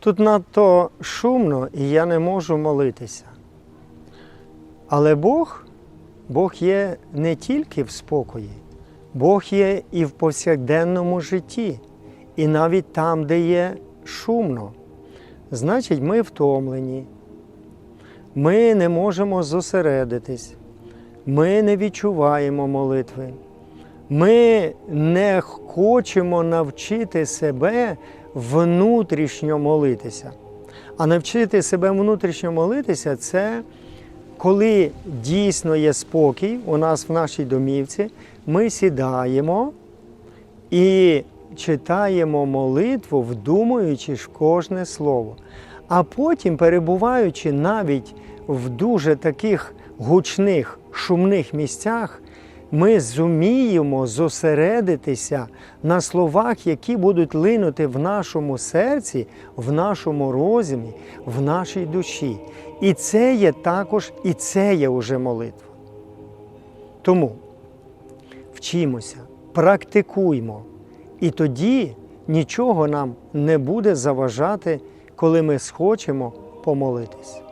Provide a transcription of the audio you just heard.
Тут надто шумно, і я не можу молитися. Але Бог, Бог є не тільки в спокої, Бог є і в повсякденному житті, і навіть там, де є шумно. Значить, ми втомлені, ми не можемо зосередитись, ми не відчуваємо молитви. Ми не хочемо навчити себе внутрішньо молитися. А навчити себе внутрішньо молитися це коли дійсно є спокій у нас в нашій домівці, ми сідаємо і читаємо молитву, вдумуючи ж кожне слово. А потім, перебуваючи навіть в дуже таких гучних, шумних місцях, ми зуміємо зосередитися на словах, які будуть линути в нашому серці, в нашому розумі, в нашій душі. І це є також, і це є уже молитва. Тому вчимося, практикуймо, і тоді нічого нам не буде заважати, коли ми схочемо помолитись.